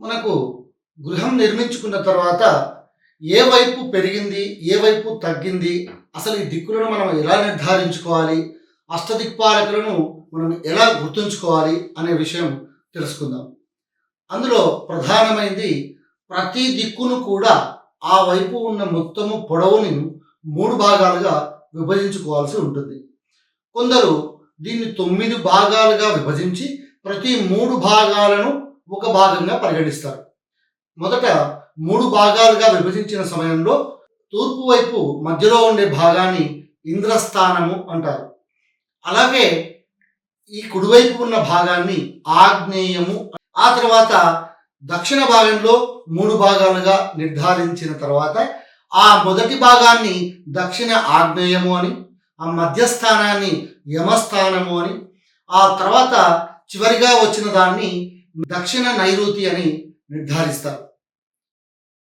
మనకు గృహం నిర్మించుకున్న తర్వాత ఏ వైపు పెరిగింది ఏ వైపు తగ్గింది అసలు ఈ దిక్కులను మనం ఎలా నిర్ధారించుకోవాలి అష్టదిక్పాలకులను మనం ఎలా గుర్తుంచుకోవాలి అనే విషయం తెలుసుకుందాం. అందులో ప్రధానమైనది ప్రతి దిక్కును కూడా ఆ వైపు ఉన్న మొత్తము పొడవుని మూడు భాగాలుగా విభజించుకోవాల్సి ఉంటుంది. కొందరు దీన్ని తొమ్మిది భాగాలుగా విభజించి ప్రతి మూడు భాగాలను ఒక భాగంగా పరిగణిస్తారు. మొదట మూడు భాగాలుగా విభజించిన సమయంలో తూర్పు వైపు మధ్యలో ఉండే భాగాన్ని ఇంద్రస్థానము అంటారు. అలాగే ఈ కుడివైపు ఉన్న భాగాన్ని ఆగ్నేయము ఆ తర్వాత దక్షిణ భాగంలో మూడు భాగాలుగా నిర్ధారించిన తర్వాత ఆ మొదటి భాగాన్ని దక్షిణ ఆగ్నేయము అని ఆ మధ్యస్థానాన్ని యమస్థానము అని ఆ తర్వాత చివరిగా వచ్చిన దాన్ని దక్షిణ నైరుతి అని నిర్ధారిస్తారు.